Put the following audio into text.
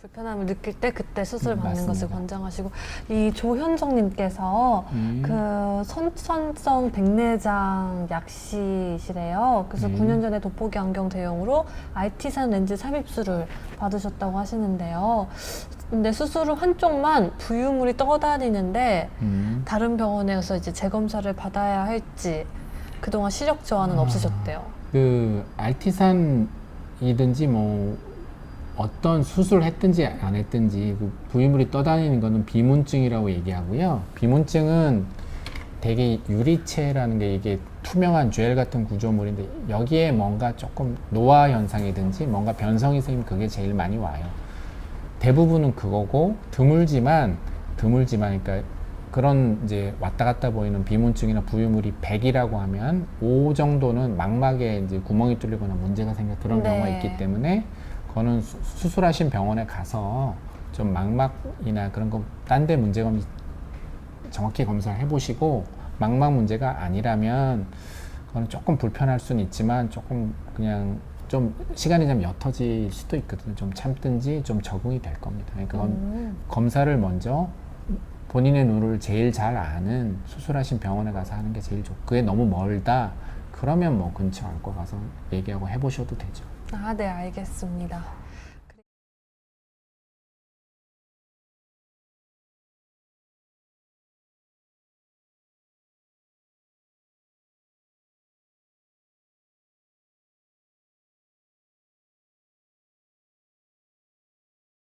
불편함을 느낄 때 그때 수술 음, 받는 것을 맞습니다. 권장하시고 이 조현정님께서 음. 그 선천성 백내장 약시시래요. 그래서 음. 9년 전에 돋보기 안경 대용으로 IT산 렌즈 삽입술을 받으셨다고 하시는데요. 근데 수술 후 한쪽만 부유물이 떠다니는데 음. 다른 병원에서 이제 재검사를 받아야 할지 그동안 시력 저하는 아. 없으셨대요. 그 알티산이든지 뭐 어떤 수술을 했든지 안 했든지 그 부위물이 떠다니는 거는 비문증이라고 얘기하고요. 비문증은 되게 유리체라는 게 이게 투명한 젤 같은 구조물인데 여기에 뭔가 조금 노화 현상이든지 뭔가 변성이 생기면 그게 제일 많이 와요. 대부분은 그거고 드물지만 드물지만 그러니까 그런 이제 왔다 갔다 보이는 비문증이나 부유물이 100이라고 하면 5 정도는 망막에 이제 구멍이 뚫리거나 문제가 생겨 그런 네. 경우가 있기 때문에 그거는 수- 수술하신 병원에 가서 좀 망막이나 그런 거 딴 데 문제가 정확히 검사를 해보시고 망막 문제가 아니라면 그거는 조금 불편할 수는 있지만 조금 그냥 좀 시간이 좀 옅어질 수도 있거든요. 좀 참든지 좀 적응이 될 겁니다. 그러니까 그건 음. 검사를 먼저 본인의 눈을 제일 잘 아는 수술하신 병원에 가서 하는 게 제일 좋고 그게 너무 멀다 그러면 뭐 근처 안과 가서 얘기하고 해보셔도 되죠. 아, 네, 알겠습니다.